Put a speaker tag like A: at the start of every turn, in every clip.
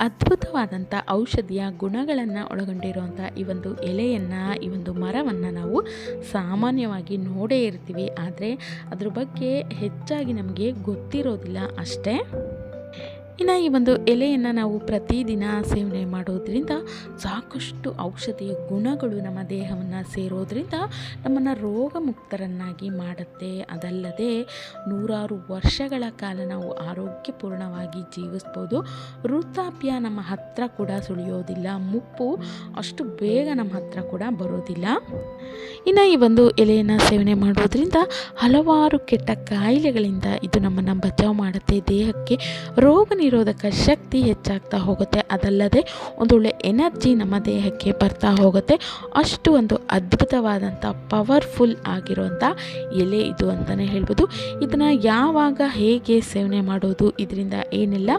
A: ಅದ್ಭುತವಾದಂಥ ಔಷಧಿಯ ಗುಣಗಳನ್ನು ಒಳಗೊಂಡಿರುವಂಥ ಈ ಒಂದು ಎಲೆಯನ್ನು, ಈ ಒಂದು ಮರವನ್ನು ನಾವು ಸಾಮಾನ್ಯವಾಗಿ ನೋಡೇ ಇರ್ತೀವಿ. ಆದರೆ ಅದ್ರ ಬಗ್ಗೆ ಹೆಚ್ಚಾಗಿ ನಮಗೆ ಗೊತ್ತಿರೋದಿಲ್ಲ ಅಷ್ಟೇ. ಇನ್ನು ಈ ಒಂದು ಎಲೆಯನ್ನು ನಾವು ಪ್ರತಿದಿನ ಸೇವನೆ ಮಾಡೋದ್ರಿಂದ ಸಾಕಷ್ಟು ಔಷಧಿಯ ಗುಣಗಳು ನಮ್ಮ ದೇಹವನ್ನು ಸೇರೋದ್ರಿಂದ ನಮ್ಮನ್ನು ರೋಗಮುಕ್ತರನ್ನಾಗಿ ಮಾಡುತ್ತೆ. ಅದಲ್ಲದೆ ನೂರಾರು ವರ್ಷಗಳ ಕಾಲ ನಾವು ಆರೋಗ್ಯಪೂರ್ಣವಾಗಿ ಜೀವಿಸ್ಬೋದು. ವೃತ್ತಾಪ್ಯ ನಮ್ಮ ಹತ್ರ ಕೂಡ ಸುಳಿಯೋದಿಲ್ಲ. ಮುಪ್ಪು ಅಷ್ಟು ಬೇಗ ನಮ್ಮ ಹತ್ರ ಕೂಡ ಬರೋದಿಲ್ಲ. ಇನ್ನು ಈ ಒಂದು ಎಲೆಯನ್ನು ಸೇವನೆ ಮಾಡೋದ್ರಿಂದ ಹಲವಾರು ಕೆಟ್ಟ ಕಾಯಿಲೆಗಳಿಂದ ಇದು ನಮ್ಮನ್ನು ಬಚಾವ್ ಮಾಡುತ್ತೆ. ದೇಹಕ್ಕೆ ರೋಗ ನಿರೋಧಕ ಶಕ್ತಿ ಹೆಚ್ಚಾಗ್ತಾ ಹೋಗುತ್ತೆ. ಅದಲ್ಲದೆ ಒಂದು ಒಳ್ಳೆ ಎನರ್ಜಿ ನಮ್ಮ ದೇಹಕ್ಕೆ ಬರ್ತಾ ಹೋಗುತ್ತೆ. ಅಷ್ಟು ಒಂದು ಅದ್ಭುತವಾದಂಥ, ಪವರ್ಫುಲ್ ಆಗಿರುವಂಥ ಎಲೆ ಇದು ಅಂತಲೇ ಹೇಳ್ಬೋದು. ಇದನ್ನು ಯಾವಾಗ ಹೇಗೆ ಸೇವನೆ ಮಾಡೋದು, ಇದರಿಂದ ಏನೆಲ್ಲ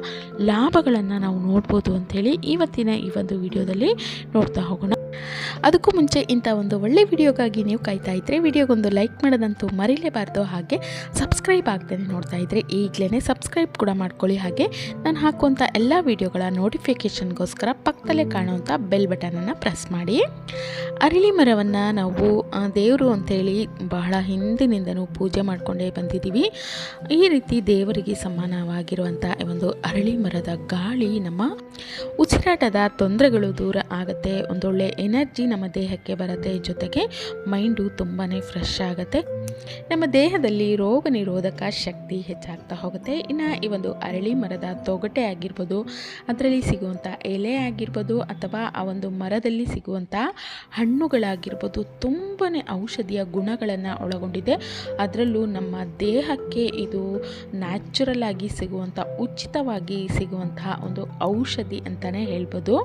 A: ಲಾಭಗಳನ್ನು ನಾವು ನೋಡ್ಬೋದು ಅಂಥೇಳಿ ಇವತ್ತಿನ ಈ ಒಂದು ವಿಡಿಯೋದಲ್ಲಿ ನೋಡ್ತಾ ಹೋಗೋಣ. ಅದಕ್ಕೂ ಮುಂಚೆ ಇಂಥ ಒಂದು ಒಳ್ಳೆ ವಿಡಿಯೋಗಾಗಿ ನೀವು ಕಾಯ್ತಾ ಇದ್ದರೆ ವಿಡಿಯೋಗೊಂದು ಲೈಕ್ ಮಾಡೋದಂತೂ ಮರಿಲೇಬಾರ್ದು. ಹಾಗೆ ಸಬ್ಸ್ಕ್ರೈಬ್ ಆಗ್ತಾನೆ ನೋಡ್ತಾ ಇದ್ರೆ ಈಗಲೇ ಸಬ್ಸ್ಕ್ರೈಬ್ ಕೂಡ ಮಾಡ್ಕೊಳ್ಳಿ. ಹಾಗೆ ನಾನು ಹಾಕುವಂಥ ಎಲ್ಲ ವಿಡಿಯೋಗಳ ನೋಟಿಫಿಕೇಷನ್ಗೋಸ್ಕರ ಪಕ್ಕದಲ್ಲೇ ಕಾಣುವಂಥ ಬೆಲ್ ಬಟನನ್ನು ಪ್ರೆಸ್ ಮಾಡಿ. ಅರಳಿ ಮರವನ್ನು ನಾವು ದೇವರು ಅಂಥೇಳಿ ಬಹಳ ಹಿಂದಿನಿಂದನೂ ಪೂಜೆ ಮಾಡಿಕೊಂಡೇ ಬಂದಿದ್ದೀವಿ. ಈ ರೀತಿ ದೇವರಿಗೆ ಸಮಾನವಾಗಿರುವಂಥ ಒಂದು ಅರಳಿ ಮರದ ಗಾಳಿ ನಮ್ಮ ಉಸಿರಾಟದ ತೊಂದರೆಗಳು ದೂರ ಆಗುತ್ತೆ. ಒಂದೊಳ್ಳೆ ಎನರ್ಜಿ ನಮ್ಮ ದೇಹಕ್ಕೆ ಬರುತ್ತೆ ಜೊತೆಗೆ ಮೈಂಡು ತುಂಬಾ ಫ್ರೆಶ್ ಆಗುತ್ತೆ. ನಮ್ಮ ದೇಹದಲ್ಲಿ ರೋಗ ನಿರೋಧಕ ಶಕ್ತಿ ಹೆಚ್ಚಾಗ್ತಾ ಹೋಗುತ್ತೆ. ಇನ್ನು ಈ ಒಂದು ಅರಳಿ ಮರದ ತೊಗಟೆ ಆಗಿರ್ಬೋದು, ಅದರಲ್ಲಿ ಸಿಗುವಂಥ ಎಲೆ ಆಗಿರ್ಬೋದು, ಅಥವಾ ಆ ಒಂದು ಮರದಲ್ಲಿ ಸಿಗುವಂಥ ಹಣ್ಣುಗಳಾಗಿರ್ಬೋದು ತುಂಬಾ ಔಷಧಿಯ ಗುಣಗಳನ್ನು ಒಳಗೊಂಡಿದೆ. ಅದರಲ್ಲೂ ನಮ್ಮ ದೇಹಕ್ಕೆ ಇದು ನ್ಯಾಚುರಲ್ ಆಗಿ ಸಿಗುವಂಥ ಉಚಿತವಾಗಿ ಸಿಗುವಂತಹ ಒಂದು ಔಷಧಿ ಅಂತಲೇ ಹೇಳ್ಬೋದು.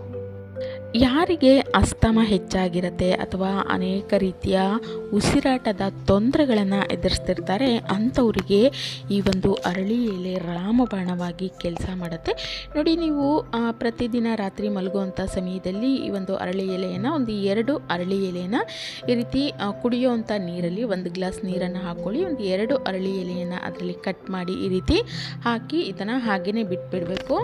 A: ಯಾರಿಗೆ ಅಸ್ತಮ ಹೆಚ್ಚಾಗಿರುತ್ತೆ ಅಥವಾ ಅನೇಕ ರೀತಿಯ ಉಸಿರಾಟದ ತೊಂದರೆಗಳನ್ನು ಎದುರಿಸ್ತಿರ್ತಾರೆ ಅಂಥವರಿಗೆ ಈ ಒಂದು ಅರಳಿ ಎಲೆ ರಾಮಬಾಣವಾಗಿ ಕೆಲಸ ಮಾಡುತ್ತೆ. ನೋಡಿ, ನೀವು ಪ್ರತಿದಿನ ರಾತ್ರಿ ಮಲಗುವಂಥ ಸಮಯದಲ್ಲಿ ಈ ಒಂದು ಅರಳಿ ಎಲೆಯನ್ನು, ಒಂದು ಎರಡು ಅರಳಿ ಎಲೆಯನ್ನು ಈ ರೀತಿ ಕುಡಿಯುವಂಥ ನೀರಲ್ಲಿ ಒಂದು ಗ್ಲಾಸ್ ನೀರನ್ನು ಹಾಕ್ಕೊಳ್ಳಿ, ಒಂದು ಎರಡು ಅರಳಿ ಎಲೆಯನ್ನು ಅದರಲ್ಲಿ ಕಟ್ ಮಾಡಿ ಈ ರೀತಿ ಹಾಕಿ ಇದನ್ನು ಹಾಗೆಯೇ ಬಿಟ್ಬಿಡಬೇಕು.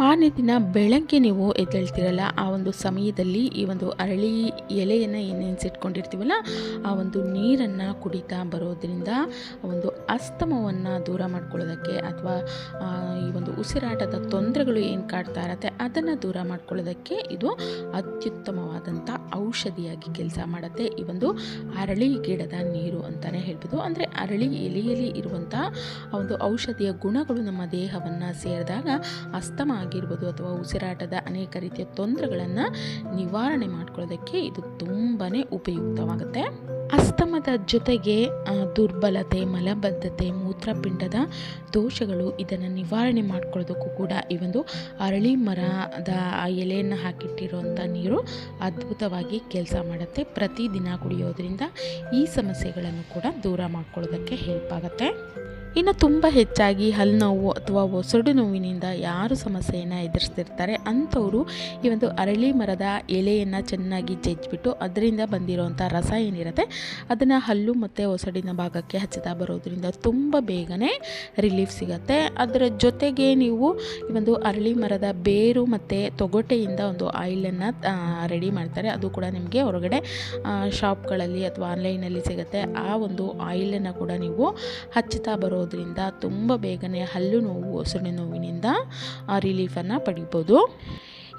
A: ಮಾರನೇ ದಿನ ಬೆಳಗ್ಗೆ ನೀವು ಎದ್ದೇಳ್ತಿರಲ್ಲ, ಆ ಒಂದು ಸಮಯದಲ್ಲಿ ಈ ಒಂದು ಅರಳಿ ಎಲೆಯನ್ನು ಏನು ನೆನೆಸಿಟ್ಕೊಂಡಿರ್ತೀವಲ್ಲ, ಆ ಒಂದು ನೀರನ್ನು ಕುಡಿತಾ ಬರೋದ್ರಿಂದ ಒಂದು ಅಸ್ತಮವನ್ನು ದೂರ ಮಾಡ್ಕೊಳ್ಳೋದಕ್ಕೆ ಅಥವಾ ಈ ಒಂದು ಉಸಿರಾಟದ ತೊಂದರೆಗಳು ಏನು ಕಾಡ್ತಾ ಇರತ್ತೆ ಅದನ್ನು ದೂರ ಮಾಡ್ಕೊಳ್ಳೋದಕ್ಕೆ ಇದು ಅತ್ಯುತ್ತಮವಾದಂಥ ಔಷಧಿಯಾಗಿ ಕೆಲಸ ಮಾಡುತ್ತೆ ಈ ಒಂದು ಅರಳಿ ಗಿಡದ ನೀರು ಅಂತಲೇ ಹೇಳ್ಬೋದು. ಅಂದರೆ ಅರಳಿ ಎಲೆಯಲ್ಲಿ ಇರುವಂಥ ಒಂದು ಔಷಧಿಯ ಗುಣಗಳು ನಮ್ಮ ದೇಹವನ್ನು ಸೇರಿದಾಗ ಅಸ್ತಮ ಆಗಿರ್ಬೋದು ಅಥವಾ ಉಸಿರಾಟದ ಅನೇಕ ರೀತಿಯ ತೊಂದರೆಗಳನ್ನು ನಿವಾರಣೆ ಮಾಡ್ಕೊಳ್ಳೋದಕ್ಕೆ ಇದು ತುಂಬಾ ಉಪಯುಕ್ತವಾಗುತ್ತೆ. ಅಸ್ತಮದ ಜೊತೆಗೆ ದುರ್ಬಲತೆ, ಮಲಬದ್ಧತೆ, ಮೂತ್ರಪಿಂಡದ ದೋಷಗಳು ಇದನ್ನು ನಿವಾರಣೆ ಮಾಡ್ಕೊಳ್ಳೋದಕ್ಕೂ ಕೂಡ ಈ ಒಂದು ಅರಳಿ ಮರದ ಎಲೆಯನ್ನು ಹಾಕಿಟ್ಟಿರುವಂಥ ನೀರು ಅದ್ಭುತವಾಗಿ ಕೆಲಸ ಮಾಡುತ್ತೆ. ಪ್ರತಿದಿನ ಕುಡಿಯೋದ್ರಿಂದ ಈ ಸಮಸ್ಯೆಗಳನ್ನು ಕೂಡ ದೂರ ಮಾಡ್ಕೊಳ್ಳೋದಕ್ಕೆ ಹೆಲ್ಪ್ ಆಗುತ್ತೆ. ಇನ್ನು ತುಂಬ ಹೆಚ್ಚಾಗಿ ಹಲ್ಲು ಅಥವಾ ಒಸಡು ನೋವಿನಿಂದ ಯಾರು ಸಮಸ್ಯೆಯನ್ನು ಎದುರಿಸ್ತಿರ್ತಾರೆ ಅಂಥವರು ಈ ಒಂದು ಅರಳಿ ಮರದ ಎಲೆಯನ್ನು ಚೆನ್ನಾಗಿ ಜಜ್ಜಿಬಿಟ್ಟು ಅದರಿಂದ ಬಂದಿರೋವಂಥ ರಸ ಏನಿರುತ್ತೆ, ಅದನ್ನು ಹಲ್ಲು ಮತ್ತು ಒಸಡಿನ ಭಾಗಕ್ಕೆ ಹಚ್ಚುತ್ತಾ ಬರೋದ್ರಿಂದ ತುಂಬ ಬೇಗನೆ ರಿಲೀಫ್ ಸಿಗುತ್ತೆ. ಅದರ ಜೊತೆಗೆ ನೀವು ಈ ಒಂದು ಅರಳಿ ಮರದ ಬೇರು ಮತ್ತು ತೊಗೊಟೆಯಿಂದ ಒಂದು ಆಯಿಲನ್ನು ರೆಡಿ ಮಾಡ್ತಾರೆ. ಅದು ಕೂಡ ನಿಮಗೆ ಹೊರಗಡೆ ಶಾಪ್ಗಳಲ್ಲಿ ಅಥವಾ ಆನ್ಲೈನಲ್ಲಿ ಸಿಗುತ್ತೆ. ಆ ಒಂದು ಆಯಿಲನ್ನು ಕೂಡ ನೀವು ಹಚ್ಚುತ್ತಾ ಬರೋದ್ರಿಂದ ತುಂಬ ಬೇಗನೆ ಹಲ್ಲು ನೋವು ಒಸಳೆ ನೋವಿನಿಂದ ರಿಲೀಫನ್ನು ಪಡಿಬೋದು.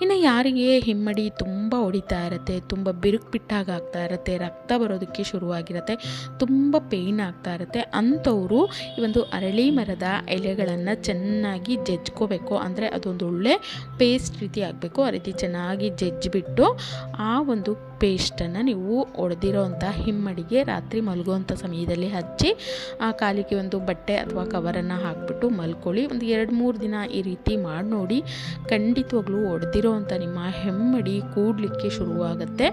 A: ಇನ್ನು ಯಾರಿಗೆ ಹಿಮ್ಮಡಿ ತುಂಬ ಹೊಡಿತಾ ಇರುತ್ತೆ, ತುಂಬ ಬಿರುಕು ಬಿಟ್ಟಾಗ ಆಗ್ತಾ ಇರುತ್ತೆ, ರಕ್ತ ಬರೋದಕ್ಕೆ ಶುರುವಾಗಿರುತ್ತೆ, ತುಂಬ ಪೇಯ್ನ್ ಆಗ್ತಾ ಇರುತ್ತೆ, ಅಂಥವರು ಈ ಒಂದು ಅರಳಿ ಮರದ ಎಲೆಗಳನ್ನು ಚೆನ್ನಾಗಿ ಜಜ್ಕೋಬೇಕು. ಅಂದರೆ ಅದೊಂದು ಒಳ್ಳೆ ಪೇಸ್ಟ್ ರೀತಿ ಆಗಬೇಕು. ಆ ರೀತಿ ಚೆನ್ನಾಗಿ ಜಜ್ಜಿಬಿಟ್ಟು ಆ ಒಂದು ಪೇಸ್ಟನ್ನು ನೀವು ಒಡೆದಿರೋವಂಥ ಹಿಮ್ಮಡಿಗೆ ರಾತ್ರಿ ಮಲಗುವಂಥ ಸಮಯದಲ್ಲಿ ಹಚ್ಚಿ, ಆ ಕಾಲಿಗೆ ಒಂದು ಬಟ್ಟೆ ಅಥವಾ ಕವರನ್ನು ಹಾಕ್ಬಿಟ್ಟು ಮಲ್ಕೊಳ್ಳಿ. ಒಂದು ಎರಡು ಮೂರು ದಿನ ಈ ರೀತಿ ಮಾಡಿ ನೋಡಿ, ಖಂಡಿತವಾಗ್ಲೂ ಒಡೆದಿರೋವಂಥ ನಿಮ್ಮ ಹೆಮ್ಮಡಿ ಕೂಡಲಿಕ್ಕೆ ಶುರುವಾಗುತ್ತೆ.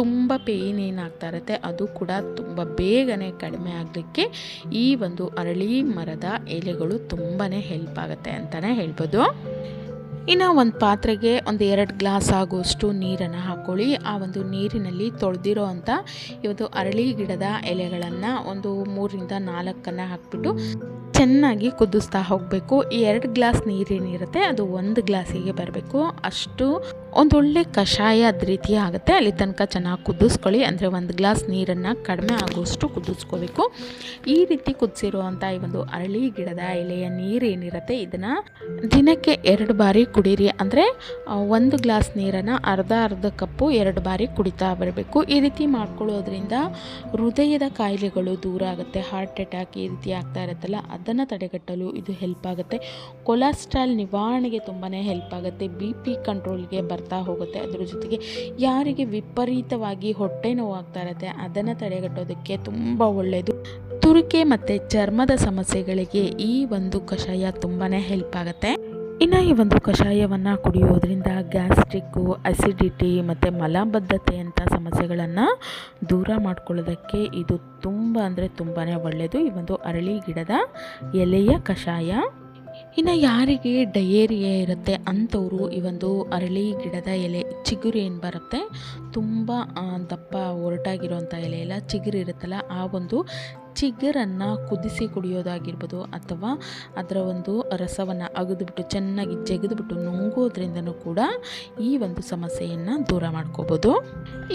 A: ತುಂಬ ಪೇಯ್ನ್ ಏನಾಗ್ತಾ ಇರುತ್ತೆ, ಅದು ಕೂಡ ತುಂಬ ಬೇಗನೆ ಕಡಿಮೆ ಆಗಲಿಕ್ಕೆ ಈ ಒಂದು ಅರಳಿ ಮರದ ಎಲೆಗಳು ತುಂಬಾ ಹೆಲ್ಪ್ ಆಗುತ್ತೆ ಅಂತಲೇ ಹೇಳ್ಬೋದು. ಇನ್ನು ಒಂದು ಪಾತ್ರೆಗೆ ಒಂದು ಎರಡು ಗ್ಲಾಸ್ ಆಗುವಷ್ಟು ನೀರನ್ನು ಹಾಕ್ಕೊಳ್ಳಿ ಆ ಒಂದು ನೀರಿನಲ್ಲಿ ತೊಳೆದಿರೋ ಅಂಥ ಇವತ್ತು ಅರಳಿ ಗಿಡದ ಎಲೆಗಳನ್ನು ಒಂದು ಮೂರಿಂದ ನಾಲ್ಕನ್ನು ಹಾಕ್ಬಿಟ್ಟು ಚೆನ್ನಾಗಿ ಕುದಿಸ್ತಾ ಹೋಗಬೇಕು. ಈ ಎರಡು ಗ್ಲಾಸ್ ನೀರೇನಿರುತ್ತೆ, ಅದು ಒಂದು ಗ್ಲಾಸಿಗೆ ಬರಬೇಕು. ಅಷ್ಟು ಒಂದೊಳ್ಳೆ ಕಷಾಯದ ರೀತಿ ಆಗುತ್ತೆ. ಅಲ್ಲಿ ತನಕ ಚೆನ್ನಾಗಿ ಕುದಿಸ್ಕೊಳ್ಳಿ. ಅಂದರೆ ಒಂದು ಗ್ಲಾಸ್ ನೀರನ್ನು ಕಡಿಮೆ ಆಗುವಷ್ಟು ಕುದಿಸ್ಕೋಬೇಕು. ಈ ರೀತಿ ಕುದಿಸಿರುವಂಥ ಈ ಒಂದು ಅರಳಿ ಗಿಡದ ಎಲೆಯ ನೀರೇನಿರುತ್ತೆ ಇದನ್ನು ದಿನಕ್ಕೆ ಎರಡು ಬಾರಿ ಕುಡೀರಿ. ಅಂದರೆ ಒಂದು ಗ್ಲಾಸ್ ನೀರನ್ನು ಅರ್ಧ ಅರ್ಧ ಕಪ್ಪು ಎರಡು ಬಾರಿ ಕುಡಿತಾ ಬರಬೇಕು. ಈ ರೀತಿ ಮಾಡ್ಕೊಳ್ಳೋದ್ರಿಂದ ಹೃದಯದ ಕಾಯಿಲೆಗಳು ದೂರ ಆಗುತ್ತೆ. ಹಾರ್ಟ್ ಅಟ್ಯಾಕ್ ಈ ರೀತಿ ಆಗ್ತಾ ಇರುತ್ತಲ್ಲ, ಅದನ್ನು ತಡೆಗಟ್ಟಲು ಇದು ಹೆಲ್ಪ್ ಆಗುತ್ತೆ. ಕೊಲೆಸ್ಟ್ರಾಲ್ ನಿವಾರಣೆಗೆ ತುಂಬಾ ಹೆಲ್ಪ್ ಆಗುತ್ತೆ. ಬಿ ಪಿ ಕಂಟ್ರೋಲ್ಗೆ ಬರ್ತಾ ಹೋಗುತ್ತೆ. ಅದ್ರ ಜೊತೆಗೆ ಯಾರಿಗೆ ವಿಪರೀತವಾಗಿ ಹೊಟ್ಟೆ ನೋವಾಗ್ತಾ ಇರುತ್ತೆ, ಅದನ್ನು ತಡೆಗಟ್ಟೋದಕ್ಕೆ ತುಂಬ ಒಳ್ಳೆಯದು ತುರಿಕೆ ಮತ್ತು ಚರ್ಮದ ಸಮಸ್ಯೆಗಳಿಗೆ ಈ ಒಂದು ಕಷಾಯ ತುಂಬಾ ಹೆಲ್ಪ್ ಆಗುತ್ತೆ. ಇನ್ನು ಈ ಒಂದು ಕಷಾಯವನ್ನು ಕುಡಿಯೋದ್ರಿಂದ ಗ್ಯಾಸ್ಟ್ರಿಕ್ಕು ಅಸಿಡಿಟಿ ಮತ್ತು ಮಲಬದ್ಧತೆಯಂಥ ಸಮಸ್ಯೆಗಳನ್ನು ದೂರ ಮಾಡ್ಕೊಳ್ಳೋದಕ್ಕೆ ಇದು ತುಂಬ ಅಂದರೆ ತುಂಬಾ ಒಳ್ಳೆಯದು ಈ ಒಂದು ಅರಳಿ ಗಿಡದ ಎಲೆಯ ಕಷಾಯ. ಇನ್ನು ಯಾರಿಗೆ ಡಯೇರಿಯಾ ಇರುತ್ತೆ ಅಂಥವರು ಈ ಒಂದು ಅರಳಿ ಗಿಡದ ಎಲೆ, ಚಿಗುರು ಏನು ಬರುತ್ತೆ? ತುಂಬ ದಪ್ಪ ಒರಟಾಗಿರೋಂಥ ಎಲೆ ಎಲ್ಲ ಚಿಗುರು ಇರುತ್ತಲ್ಲ, ಆ ಒಂದು ಚಿಗುರನ್ನು ಕುದಿಸಿ ಕುಡಿಯೋದಾಗಿರ್ಬೋದು ಅಥವಾ ಅದರ ಒಂದು ರಸವನ್ನು ಅಗೆದುಬಿಟ್ಟು ಚೆನ್ನಾಗಿ ಜಗಿದುಬಿಟ್ಟು ನುಂಗೋದ್ರಿಂದನೂ ಕೂಡ ಈ ಒಂದು ಸಮಸ್ಯೆಯನ್ನು ದೂರ ಮಾಡ್ಕೋಬೋದು.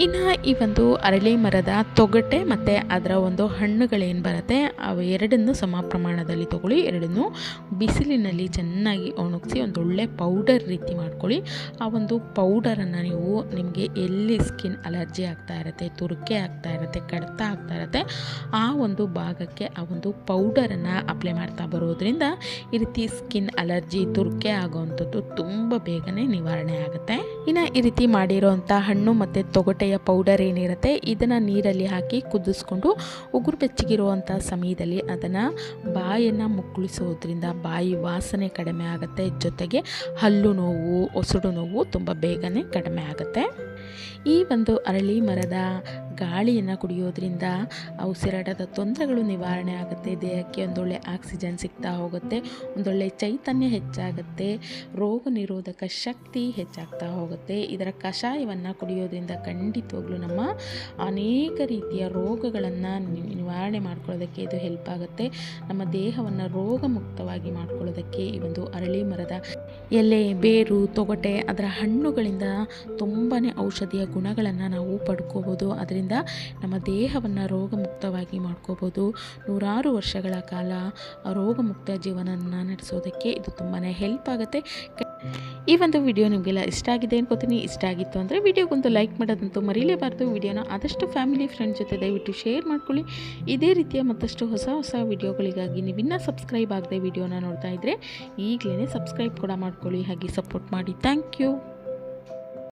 A: ಇನ್ನು ಈ ಒಂದು ಅರಳಿ ಮರದ ತೊಗಟೆ ಮತ್ತು ಅದರ ಒಂದು ಹಣ್ಣುಗಳೇನು ಬರುತ್ತೆ, ಅವು ಎರಡನ್ನು ಸಮ ಪ್ರಮಾಣದಲ್ಲಿ ತೊಗೊಳ್ಳಿ, ಎರಡನ್ನೂ ಬಿಸಿಲಿನಲ್ಲಿ ಚೆನ್ನಾಗಿ ಒಣಗಿಸಿ ಒಂದು ಒಳ್ಳೆ ಪೌಡರ್ ರೀತಿ ಮಾಡ್ಕೊಳ್ಳಿ. ಆ ಒಂದು ಪೌಡರನ್ನು ನೀವು ನಿಮಗೆ ಎಲ್ಲಿ ಸ್ಕಿನ್ ಅಲರ್ಜಿ ಆಗ್ತಾ ಇರುತ್ತೆ, ತುರಿಕೆ ಆಗ್ತಾ ಇರುತ್ತೆ, ಕಡಿತ ಆಗ್ತಾ ಇರುತ್ತೆ, ಆ ಒಂದು ಭಾಗಕ್ಕೆ ಆ ಒಂದು ಪೌಡರನ್ನು ಅಪ್ಲೈ ಮಾಡ್ತಾ ಬರೋದ್ರಿಂದ ಈ ರೀತಿ ಸ್ಕಿನ್ ಅಲರ್ಜಿ ತುರ್ಕೆ ಆಗೋವಂಥದ್ದು ತುಂಬ ಬೇಗನೆ ನಿವಾರಣೆ ಆಗುತ್ತೆ. ಇನ್ನು ಈ ರೀತಿ ಮಾಡಿರೋವಂಥ ಹಣ್ಣು ಮತ್ತು ತೊಗಟೆಯ ಪೌಡರ್ ಏನಿರುತ್ತೆ, ಇದನ್ನು ನೀರಲ್ಲಿ ಹಾಕಿ ಕುದಿಸ್ಕೊಂಡು ಉಗುರು ಬೆಚ್ಚಗಿರುವಂಥ ಸಮಯದಲ್ಲಿ ಅದನ್ನು ಬಾಯನ್ನು ಮುಕ್ಕಳಿಸೋದ್ರಿಂದ ಬಾಯಿ ವಾಸನೆ ಕಡಿಮೆ ಆಗುತ್ತೆ, ಜೊತೆಗೆ ಹಲ್ಲು ನೋವು, ಒಸಡು ನೋವು ತುಂಬ ಬೇಗನೆ ಕಡಿಮೆ ಆಗುತ್ತೆ. ಈ ಒಂದು ಅರಳಿ ಮರದ ಗಾಳಿಯನ್ನು ಕುಡಿಯೋದ್ರಿಂದ ಉಸಿರಾಟದ ತೊಂದರೆಗಳು ನಿವಾರಣೆ ಆಗುತ್ತೆ. ದೇಹಕ್ಕೆ ಒಂದೊಳ್ಳೆ ಆಕ್ಸಿಜನ್ ಸಿಗ್ತಾ ಹೋಗುತ್ತೆ, ಒಂದೊಳ್ಳೆ ಚೈತನ್ಯ ಹೆಚ್ಚಾಗುತ್ತೆ, ರೋಗ ನಿರೋಧಕ ಶಕ್ತಿ ಹೆಚ್ಚಾಗ್ತಾ ಹೋಗುತ್ತೆ. ಇದರ ಕಷಾಯವನ್ನು ಕುಡಿಯೋದ್ರಿಂದ ಖಂಡಿತವಾಗ್ಲೂ ನಮ್ಮ ಅನೇಕ ರೀತಿಯ ರೋಗಗಳನ್ನು ನಿವಾರಣೆ ಮಾಡ್ಕೊಳ್ಳೋದಕ್ಕೆ ಇದು ಹೆಲ್ಪ್ ಆಗುತ್ತೆ. ನಮ್ಮ ದೇಹವನ್ನು ರೋಗ ಮುಕ್ತವಾಗಿ ಮಾಡ್ಕೊಳ್ಳೋದಕ್ಕೆ ಈ ಒಂದು ಅರಳಿ ಮರದ ಎಲೆ, ಬೇರು, ತೊಗಟೆ ಅದರ ಹಣ್ಣುಗಳಿಂದ ತುಂಬಾ ಔಷಧಿಯ ಗುಣಗಳನ್ನು ನಾವು ಪಡ್ಕೋಬೋದು. ಅದರಿಂದ ನಮ್ಮ ದೇಹವನ್ನು ರೋಗಮುಕ್ತವಾಗಿ ಮಾಡ್ಕೋಬೋದು. ನೂರಾರು ವರ್ಷಗಳ ಕಾಲ ರೋಗಮುಕ್ತ ಜೀವನನ ನಡೆಸೋದಕ್ಕೆ ಇದು ತುಂಬಾ ಹೆಲ್ಪ್ ಆಗುತ್ತೆ. ಈ ಒಂದು ವಿಡಿಯೋ ನಿಮಗೆಲ್ಲ ಇಷ್ಟ ಆಗಿದೆ ಅನ್ಕೋತೀನಿ. ಇಷ್ಟ ಆಗಿತ್ತು ಅಂದರೆ ವಿಡಿಯೋಗೊಂದು ಲೈಕ್ ಮಾಡೋದಂತೂ ಮರೀಲೇಬಾರ್ದು. ವಿಡಿಯೋನ ಆದಷ್ಟು ಫ್ಯಾಮಿಲಿ ಫ್ರೆಂಡ್ ಜೊತೆ ದಯವಿಟ್ಟು ಶೇರ್ ಮಾಡ್ಕೊಳ್ಳಿ. ಇದೇ ರೀತಿಯ ಮತ್ತಷ್ಟು ಹೊಸ ಹೊಸ ವಿಡಿಯೋಗಳಿಗಾಗಿ ನೀವಿನ್ನೂ ಸಬ್ಸ್ಕ್ರೈಬ್ ಆಗದೆ ವಿಡಿಯೋನ ನೋಡ್ತಾ ಇದ್ದರೆ ಈಗಲೇ ಸಬ್ಸ್ಕ್ರೈಬ್ ಕೂಡ ಮಾಡ್ಕೊಳ್ಳಿ. ಹಾಗೆ ಸಪೋರ್ಟ್ ಮಾಡಿ. Thank you